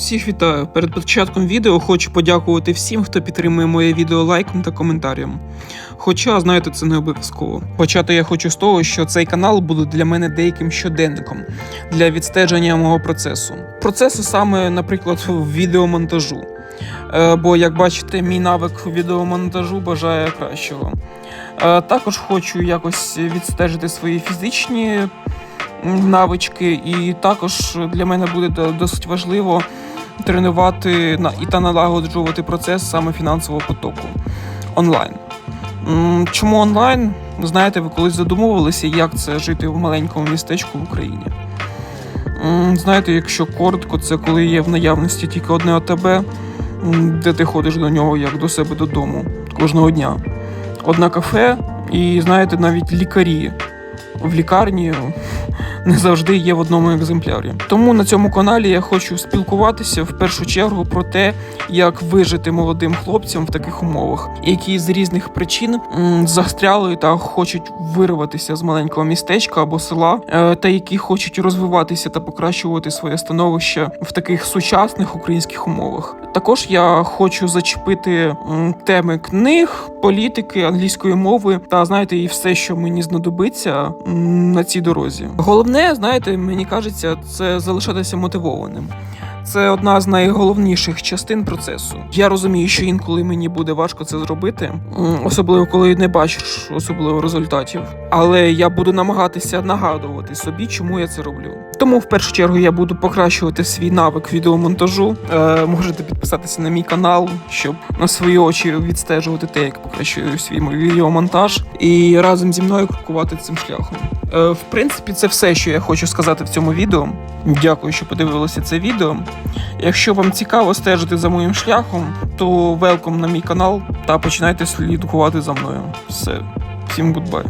Всіх вітаю! Перед початком відео хочу подякувати всім, хто підтримує моє відео лайком та коментарем. Хоча, знаєте, це не обов'язково. Почати я хочу з того, що цей канал буде для мене деяким щоденником для відстеження мого процесу. Процесу саме, наприклад, відеомонтажу. Е, Бо, як бачите, мій навик відеомонтажу бажає кращого. Е, Також хочу якось відстежити свої фізичні навички, і також для мене буде досить важливо тренувати і та налагоджувати процес саме фінансового потоку онлайн. Чому онлайн? Знаєте, ви колись задумувалися, як це жити в маленькому містечку в Україні. Знаєте, якщо коротко, це коли є в наявності тільки одне АТБ, де ти ходиш до нього як до себе додому кожного дня. Одне кафе, і знаєте, навіть лікарі в лікарні не завжди є в одному екземплярі. Тому на цьому каналі я хочу спілкуватися в першу чергу про те, як вижити молодим хлопцям в таких умовах, які з різних причин застряли та хочуть вирватися з маленького містечка або села, е, та які хочуть розвиватися та покращувати своє становище в таких сучасних українських умовах. Також я хочу зачепити теми книг, політики, англійської мови та знаєте, і все, що мені знадобиться на цій дорозі. Головне, знаєте, мені кажеться, це залишатися мотивованим. Це одна з найголовніших частин процесу. Я розумію, що інколи мені буде важко це зробити, особливо коли не бачиш особливо результатів. Але я буду намагатися нагадувати собі, чому я це роблю. Тому в першу чергу я буду покращувати свій навик відеомонтажу. Е, можете підписатися на мій канал, щоб на свої очі відстежувати те, як покращую свій відеомонтаж, і разом зі мною крокувати цим шляхом. Е, в принципі, це все, що я хочу сказати в цьому відео. Дякую, що подивилися це відео. Якщо вам цікаво стежити за моїм шляхом, то велком на мій канал та починайте слідкувати за мною. Все, всім гудбай.